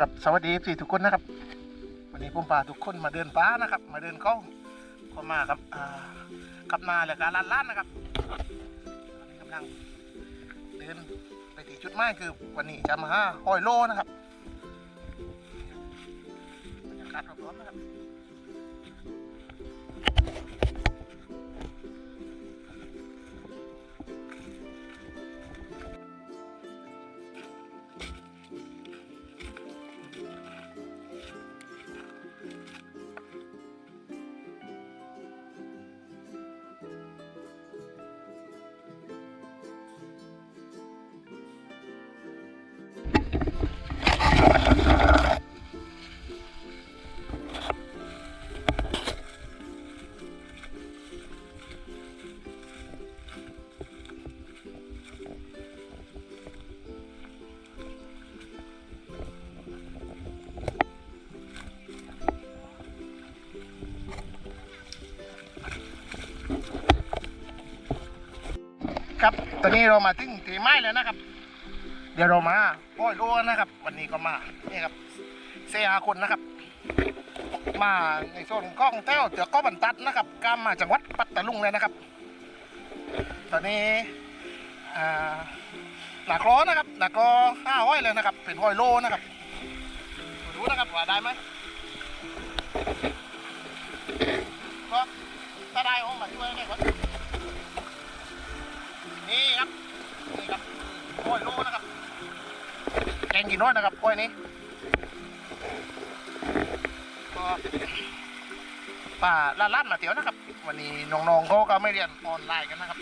กับสวัสดีสี่ทุกคนนะครับ วันนี้ผมพาทุกคนมาเดินป้านะครับ มาเดินเข้าเข้ามาครับกับนาและการล้านล้านนะครับตอนนี้กำลังเดินไปที่จุดหมายคือวันนี้จะมาหาหอยโลนะครับบรรยากาศรอบๆนะครับ ครับ ตอนนี้เรามาถึงตีไม้แล้วนะครับ เดี๋ยวเรามาโอ้ยโลนะครับ วันนี้ก็มานี่ครับเสียคนนะครับ มาในโซนกล้องแต้วเตือก็บรรทัดนะครับกามมาจังหวัดปัตตาลุงเลยนะครับ ตอนนี้อ่าหนักล้อนะครับหนักล้อห้าห้อยเลยนะครับ เป็นห้อยโลนะครับมาดูนะครับว่าได้ไหมก็ถ้าได้ห้องมาช่วยได้ก่อนนี่ครับนี่ครับกล้วยโลนะครับ กงกินน้อยนะครับกล้วยนี้ก็ป่าลาดลาดมาเตี๋ยวนะครับ วันนี้น้องๆเขาก็ไม่เรียนออนไลน์กันนะครับ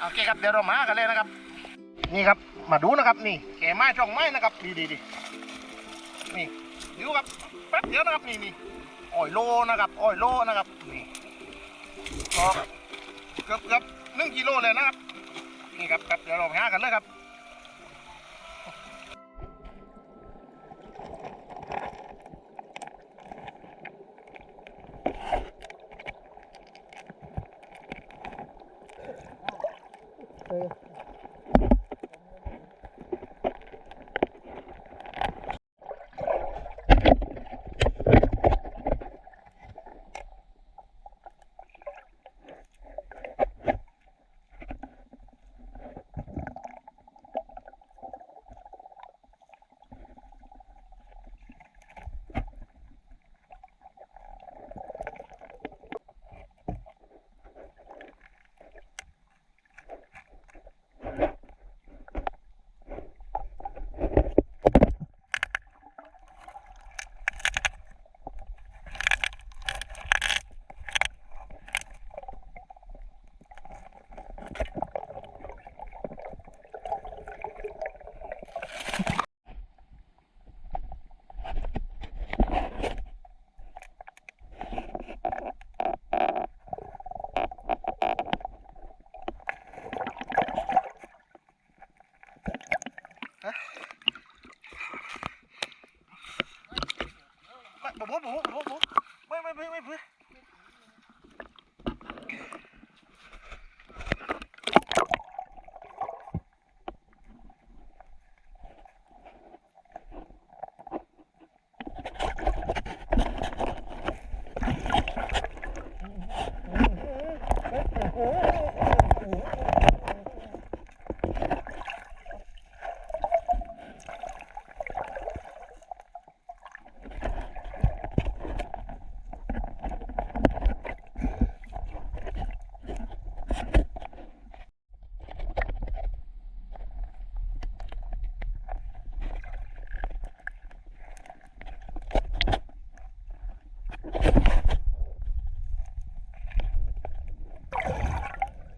โอเคครับเดี๋ยวเรามากันเลยนะครับ นี่ครับมาดูนะครับนี่แกไม้ช่องไม้นะครับดีดีดีนี่ดูครับแป๊บเดียวนะครับนี่นี่อ้อยโลนะครับอ้อยโลนะครับนี่ก็เกือบเกือบหนึ่งกิโลเลยนะครับนี่ครับครับเดี๋ยวเราไปหากันเลยครับ ไ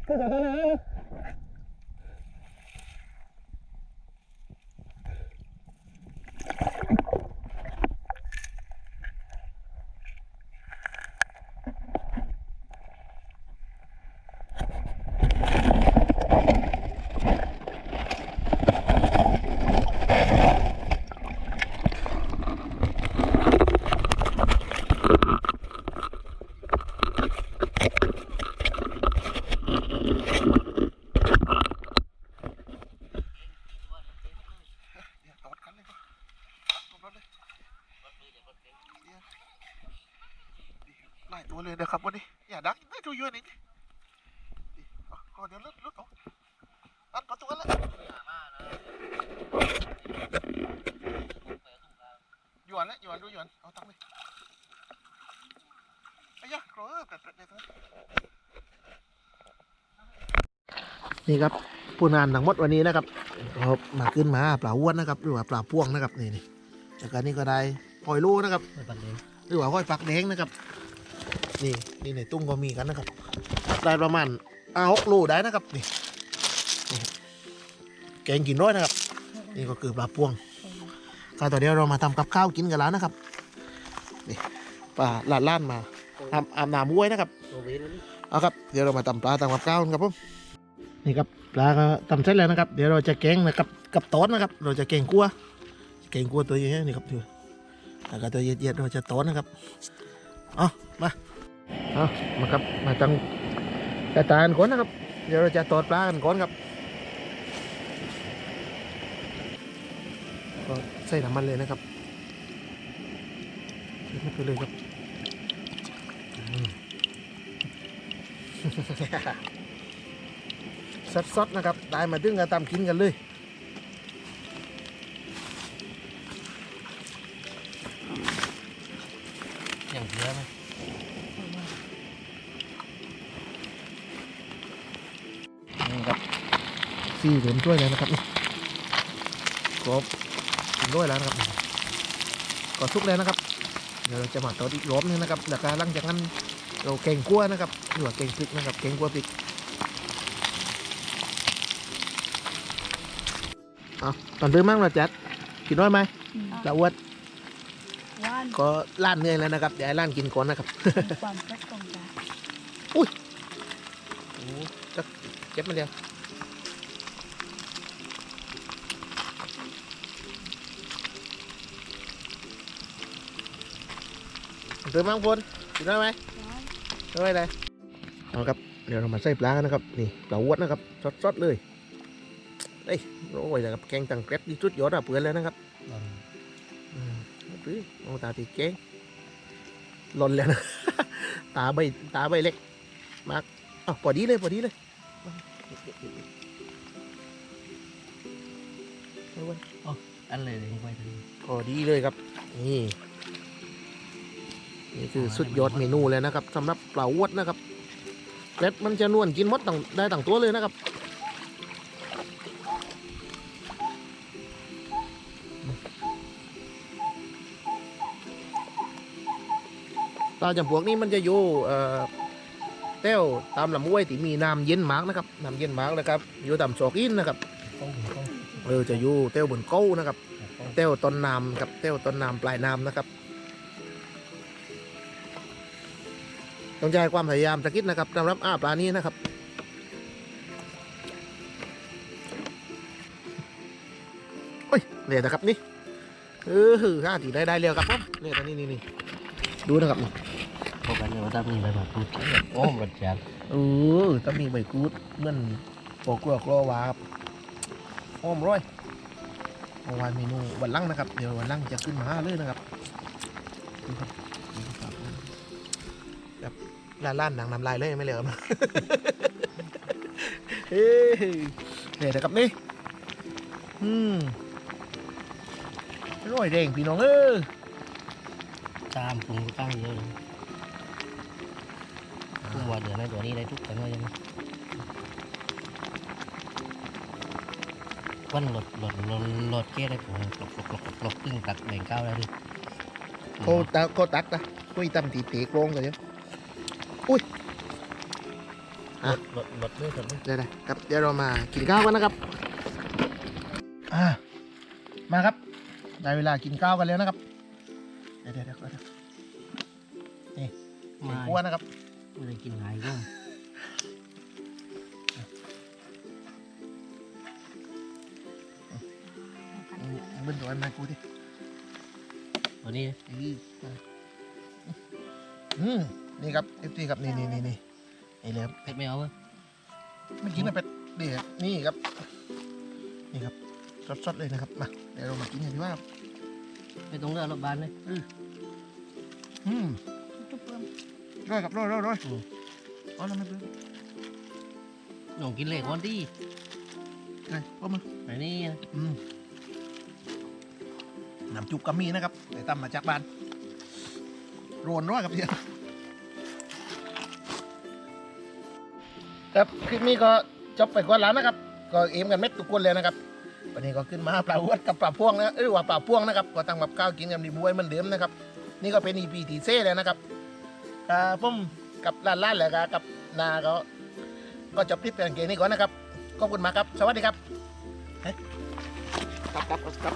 ただだな หลายตัวเลยเดี๋ยวครับวันนี้อย่าดักไม่ตัวเยอะนี่ดิเอาเอาเดี๋ยวลุดลุดเอาอัดประตูกันแล้วหยวนนะหยวนดูหยวนเอาตังค์เลยไอ้ยะกรอเปิดเปิดเดี๋ยวนะนี่ครับผู้นานทั้งหมดวันนี้นะครับก็มาขึ้นมาปลาอ้วนนะครับ หรือว่าปลาพ่วงนะครับนี่นี่แล้วก็นี่ก็ได้ปล่อยลูกนะครับไม่ปันเลยหรือว่าห้อยปักแดงนะครับ นี่นี่ในตุ้งก็มีกันนะครับ ได้ประมาณอาหกโลได้นะครับนี่แกงกินร้อยนะครับ นี่ก็คือปลาพวงก็ตอนนี้เรามาทำกับข้าวกินกันแล้วนะครับนี่ปลาลาดล้านมาอาบอาบน้ำบ้วยนะครับเอาครับเดี๋ยวเรามาทำปลาทำกับข้าวกันครับผมนี่ครับปลาก็ทำเสร็จแล้วนะครับ เดี๋ยวเราจะแกงนะครับกับต้นนะครับ เราจะแกงกัวแกงกัวตัวใหญ่นี่ครับดูแล้วก็ตัวเย็ดๆเราจะต้นนะครับเอามา เอามาครับ มาตั้งกระตานก่อนนะครับ เดี๋ยวเราจะตอดปลากันก่อนครับก็ใส่น้ำมันเลยนะครับใส่นไปเลยครับสดๆนะครับ ได้มาดึงกันตามกินกันเลย สี่เหรียญด้วยเลยนะครับนี่ครบกินด้วยแล้วนะครับก็ทุกแล้วนะครับ เดี๋ยวเราจะมาต่ออีกรอบนึงนะครับแล้วก็หลังจากนั้นเราเก่งกั้วนะครับหรือว่าเก่งพริกนะครับเก่งกั้วพริกเอาตอนเริ่มมั่งเราจัดกินน้อยไหมละอ้วดว่านก็ล้านเหนื่อยแล้วนะครับเดี๋ยวให้ล้านกินก่อนนะครับความแซ่บของยาโอ้จะเก็บมาเดียว เติมมั่งพลกินได้ไหมได้เลยเอาครับ เดี๋ยวเรามาใส่ปลากันนะครับ นี่ปลาอวดนะครับสดๆเลยเอ้ยโอ้ยนะครับ แกงตังเกร็ดดีชุดยอดอะเปื่อนแล้วนะครับอืมเอาปื้อเอาตาตีแกงหล่นแล้วนะ ตาใบตาใบเล็ก มากอ้าวพอดีเลยพอดีเลยเอาไว้อันเลยเลยไปเลยพอดีเลยครับ นี่ นี่คือสุดยอดเมนูเลยนะครับสำหรับปลาอวดนะครับเกล็ดมันจะนวลกินมดต่างได้ต่างตัวเลยนะครับปลาจำพวกนี้มันจะอยู่เออแต้วตามลำห้วยที่มีน้ำเย็นมากนะครับน้ำเย็นมากนะครับอยู่ตามซอกอินนะครับเออจะอยู่แต้วบนเก้านะครับแต้วต้นน้ำกับแต้วต้นน้ำปลายน้ำนะครับ ต้องใช้ความพยายามตะกิดนะครับสำหรับอ้าปลานี้นะครับโอ้ยเนี่ยนะครับนี่เออห้าทีได้ได้เร็วครับผมเนี่ยตอนนี้นี่นี่ดูนะครับนี่พบกันเลยว่าถ้ามีใบมะกรูดโอ้รสจัดเออต้องมีใบกรูดเหมือนปอกกลัวกลัววาครับหอมร้อยเอาไว้เมนูวันหลังนะครับ เดี๋ยววันหลังจะขึ้นมาเลยนะครับดูครับดูครับ แบบล้านล้านๆหนังน้ำลายเลยไม่เหลือมาเฮ้ยเนี่ยนะครับนี่อืมร้อยแดงพี่น้องเออตามปรุงตั้งเยอะเลยปรุงว่าเดือนในตัวนี้ได้ทุกกันว่ายังวันหลดหลดหลดหลดเก้ได้ผมหลบหลบหลบหลบตึ้งตัดแบ่งเก้าได้ดิโคตักโคตักนะคุยตำตีตีโกรงกันเดี๋ยวห ลดหลดหลดด้วยหลดด้วเดี๋ยวๆครับเดี๋ยวเรามากินข้าวกันนะครับอ่ามาครับได้เวลากินข้าวกันแล้วนะครับเดี๋ยวเดี๋ยวเดี๋ยวนี่มากัวนะครับไม่ได้กินหายก็อืมเบิ้ลตัวมากูดิตัวนี้อืมนี่ครับเอฟซีครับนี่นี่นี่นี่ นี่เลยครับเผ็ดไม่เอาเว้ยไม่กินนะเป็ดเดี๋ยวนี่ครับนี่ครับสดๆเลยนะครับมาเดี๋ยวเรามากินกันดีกว่าครับไม่ต้องเลือกรถบานเลยอืมอืมจุ๊บเพิ่มร้อยครับร้อยร้อยร้อยอ๋อแล้วไม่เป็นน้องกินเหล็กวันที่ไงก็มึงอันนี้นะอืมน้ำจุกก็มีนะครับแต่ตำมาจากบ้านโรนร้อยครับเดียว ครับคลิปนี้ก็จบไปก่อนแล้วนะครับ ก็เอมกันเม็ดทุกคนเลยนะครับวันนี้ก็ขึ้นมาปลาอวดกับปลาพ่วงนะเอ้ยว่าปลาพ่วงนะครับก็ตั้งแบบข้าวกินกันดีบวยเหมือนเดิมนะครับ นี่ก็เป็นอีพีทีเซ่เลยนะครับอ่าผมกับล้านล้านเลยครับกับนาก็ก็จบคลิปกันเกมนี้ก่อนนะครับขอบคุณมากครับ สวัสดีครับเฮ้ยกลับกลับกลับ